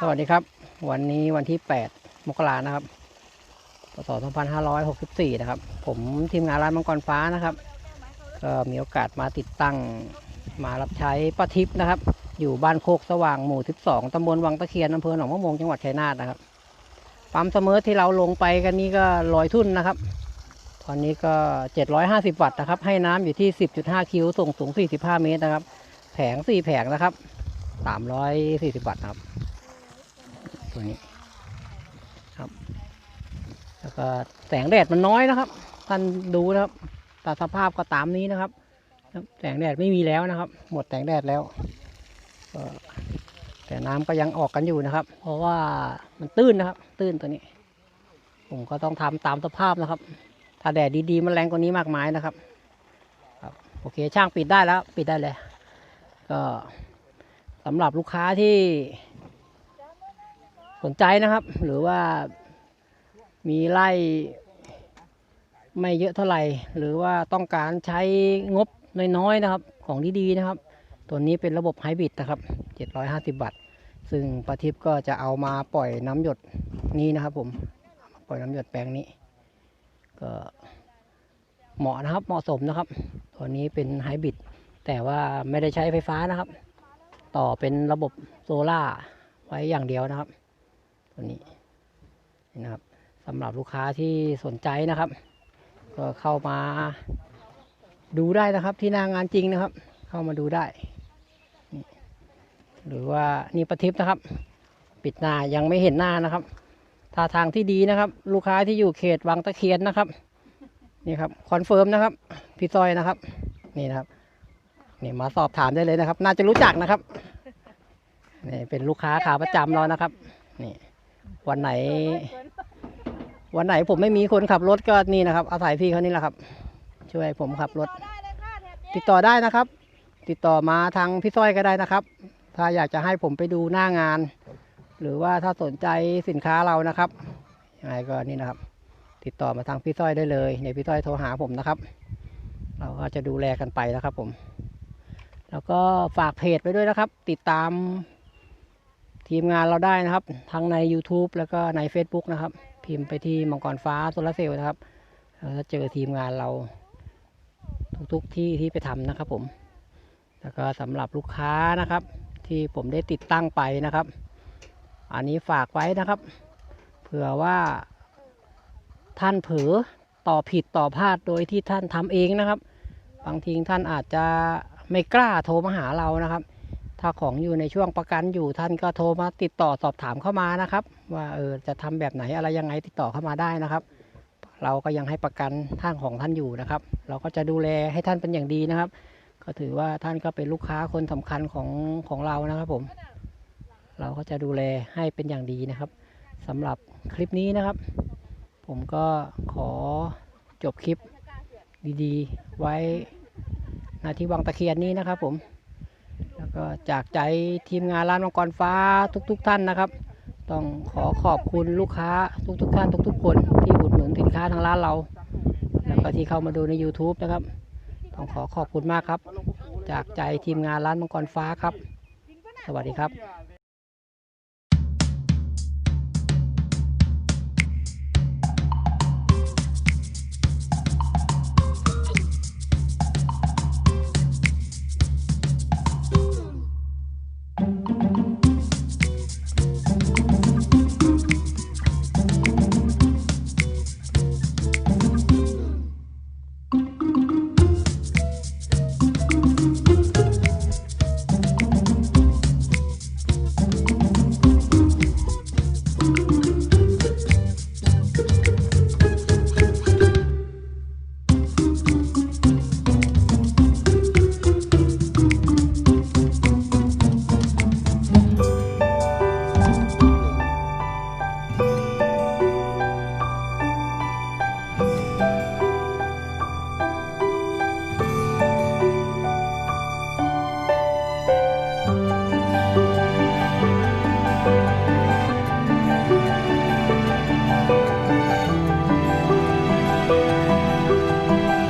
สวัสดีครับ วันนี้วันที่ 8 มกรานะครับพศ2564 นะครับ ผมทีมงานร้านมังกรฟ้านะครับ ก็มีโอกาสมาติดตั้งมารับใช้ป้าทิพย์นะครับ อยู่บ้านโคกสว่างหมู่ 12 ตำบลวังตะเคียนอำเภอหนองมะม่วงจังหวัดชัยนาทนะครับปั๊มเสมอที่เราลงไปกันนี้ก็ลอยทุ่นนะครับ ตอนนี้ก็ 750 วัตต์นะครับ ให้น้ำอยู่ที่ 10.5 คิวส่งสูง 45 เมตรนะครับ แผง 4 แผงนะครับ 340 วัตต์ครับ ตัวนี้ครับ แล้วก็แสงแดดมันน้อยนะครับท่านดูนะครับแต่สภาพก็ตามนี้นะครับ แสงแดดไม่มีแล้วนะครับ หมดแสงแดดแล้วแต่น้ำก็ยังออกกันอยู่นะครับ เพราะว่ามันตื้นนะครับ ตื้นตัวนี้ ผมก็ต้องทำตามสภาพนะครับ ถ้าแดดดีๆมันแรงกว่านี้มากมายนะครับครับโอเคช่างปิดได้แล้ว ปิดได้เลย ก็สำหรับลูกค้าที่ สนใจนะครับ หรือว่ามีไร่ไม่เยอะเท่าไหร่ หรือว่าต้องการใช้งบน้อยๆนะครับ ของดีๆนะครับ ตัวนี้เป็นระบบไฮบริดนะครับ 750บาทซึ่งประทิปก็จะเอามาปล่อยน้ำหยดนี้นะครับ ผม ปล่อยน้ำหยดแปลงนี้ ก็เหมาะนะครับ เหมาะสมนะครับ ตัวนี้เป็นไฮบริด แต่ว่าไม่ได้ใช้ไฟฟ้านะครับ ต่อเป็นระบบโซล่าไว้อย่างเดียวนะครับ ตัวนี้นี่นะครับสำหรับลูกค้าที่สนใจนะครับ ก็เข้ามาดูได้นะครับที่หน้างานจริงนะครับ เข้ามาดูได้ หรือว่านี่ประทิปนะครับ ปิดหน้ายังไม่เห็นหน้านะครับท่าทางที่ดีนะครับ ลูกค้าที่อยู่เขตวังตะเคียนนะครับนี่ครับคอนเฟิร์มนะครับพี่ซอยนะครับ นี่นะครับนี่มาสอบถามได้เลยนะครับ น่าจะรู้จักนะครับนี่เป็นลูกค้าขาประจำเรานะครับ นี่ วันไหน วันไหนผมไม่มีคนขับรถก็นี่นะครับ อาศัยพี่เขานี่แหละครับ ช่วยผมขับรถได้เลยค่ะแถบนี้ติดต่อได้นะครับ ติดต่อมาทางพี่สร้อยก็ได้นะครับ ถ้าอยากจะให้ผมไปดูหน้างาน หรือว่าถ้าสนใจสินค้าเรานะครับยังไงก็นี่นะครับ ติดต่อมาทางพี่สร้อยได้เลยเดี๋ยวพี่สร้อยโทรหาผมนะครับ เราก็จะดูแลกันไปนะครับผม แล้วก็ฝากเพจไปด้วยนะครับ ติดตาม ทีมงานเราได้นะครับ ทั้งใน YouTube แล้วก็ใน Facebook นะครับ พิมพ์ไปที่มังกรฟ้าโซลาร์เซลล์นะครับเราจะเจอทีมงานเราทุกๆที่ที่ไปทำนะครับผม แล้วก็สำหรับลูกค้านะครับ ที่ผมได้ติดตั้งไปนะครับ อันนี้ฝากไว้นะครับ เผื่อว่าท่านเผลอต่อผิดต่อพลาดโดยที่ท่านทำเองนะครับ บางทีท่านอาจจะไม่กล้าโทรมาหาเรานะครับ ถ้าของอยู่ในช่วงประกันอยู่ท่านก็โทรมาติดต่อสอบถามเข้ามานะครับ ว่าเออจะทำแบบไหนอะไรยังไงติดต่อเข้ามาได้นะครับ เราก็ยังให้ประกันท่านของท่านอยู่นะครับ เราก็จะดูแลให้ท่านเป็นอย่างดีนะครับ ก็ถือว่าท่านก็เป็นลูกค้าคนสำคัญของของเรานะครับผม เราก็จะดูแลให้เป็นอย่างดีนะครับสำหรับคลิปนี้นะครับ ผมก็ขอจบคลิปดีๆ ไว้ณที่วังตะเคียนนี้นะครับผม ก็จากใจทีมงานร้านมังกรฟ้าทุก ๆ ท่านนะครับ ต้องขอขอบคุณลูกค้าทุก ๆ ท่านทุก ๆ คนที่อุดหนุนสินค้าทางร้านเรา แล้วก็ที่เข้ามาดูใน YouTube นะครับ ต้องขอขอบคุณมากครับ จากใจทีมงานร้านมังกรฟ้าครับ สวัสดีครับ